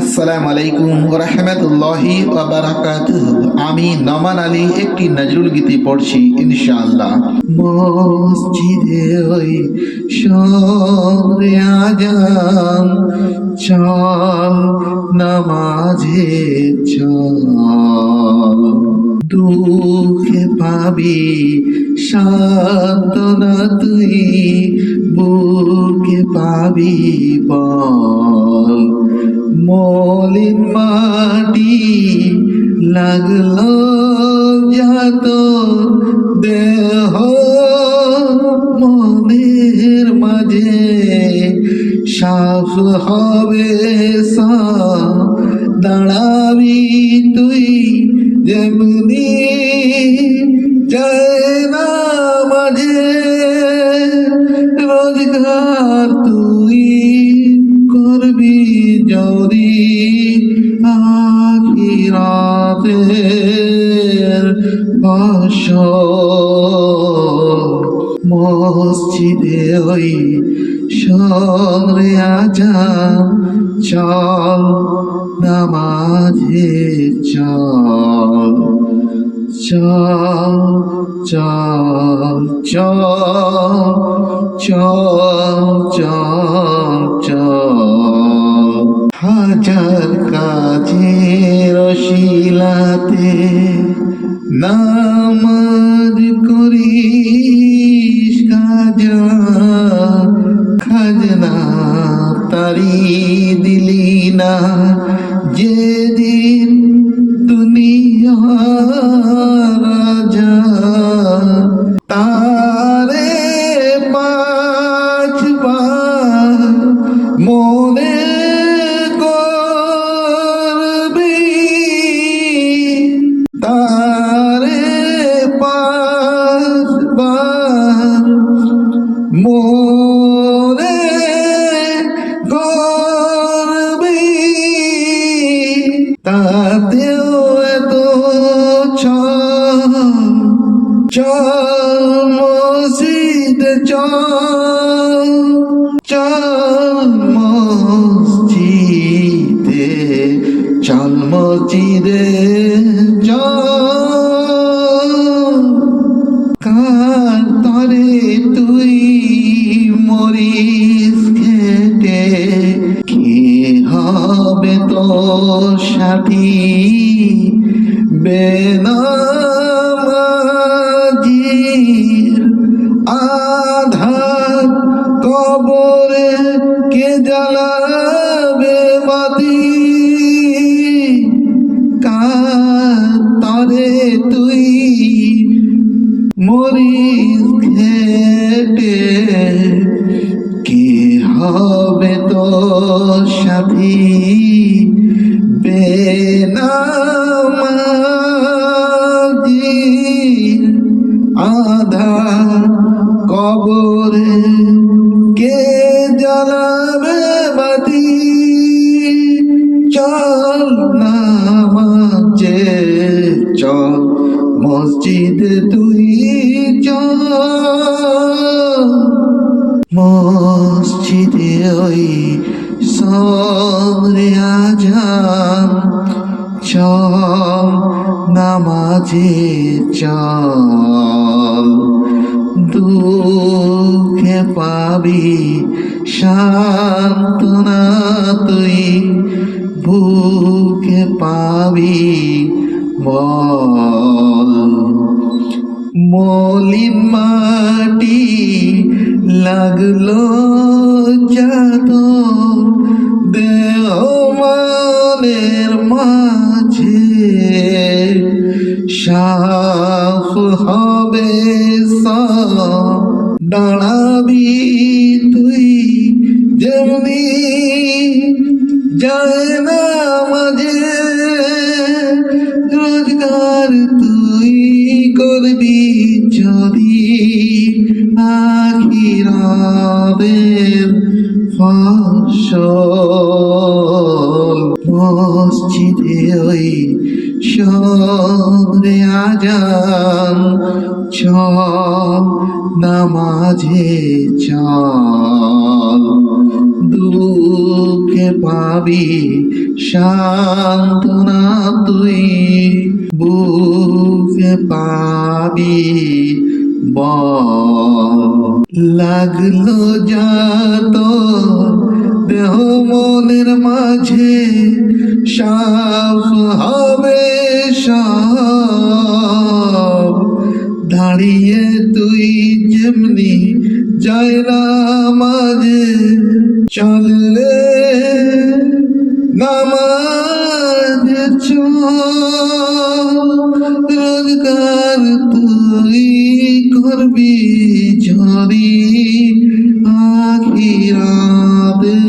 আসসালামু আলাইকুম রহমতুল্লাহি আমি নমান আলী, একটি নজরুল গীতি পড়ছি, ইনশাআল্লাহ। মসজিদে ওই সরে আজান, চল নামাজে চল। দুঃখে পাবি সান্ত্বনা তুই বুকে পাবি বল। মলিন মাটি লাগল যাত দেহ মনের মাঝে। সাফ হবে সা, দাঁড়াবি তুই যেমনি ওই সরে আজা চল, নামাজে চল চল চল চল চল চল চল। হাজার কাজের শিলাতে নামাজ কাজা খাজনা তারি দিলি না। যেদিন দুনিয়া রাজা তারে পাঁচবার মনে করবি। তারে পাঁচবার মনে করবি তাতেও এত চল মসজিদ চল চল মসজিদে চল মসজিদে চল তোর সাথী বেনামাজির আধার কবরে কে জ্বালাবে বাতি কার তুই মরিস? মসজিদে ওই সরে আজান। চল নামাজে চল। দুঃখে পাবি সান্ত্বনা তুই। বুকে পাবি বল। মলিন মাটি লাগল মাঝে সাফ হবে দাঁড়াবি তুই যেমনি যায় না মাঝে রোজগার তুই করবি যদি আখিরাতের ফসল। মসজিদে ওই সরে আজান, চল নামাজে চল। দুঃখে পাবি সান্ত্বনা তুই, বুকে পাবি বল। লাগল দেহ মনের মাঝে সাফ হবে সব। দাঁড়িয়ে তুই যেমনি যায় না মাঝে চললে নামাজ রোজগার তুই করবি যদি আখিরাতের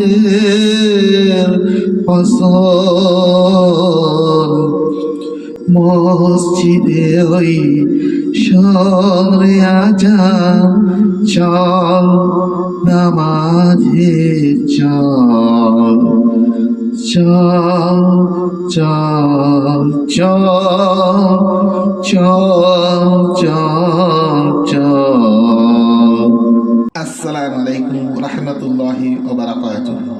ফসল মসজিদে ওই সরে আজা চল, নামাজে চল চল চল চল চল চল চল। আসসালামু আলাইকুম রহমতুল্লাহি ওয়া বারাকাতুহু।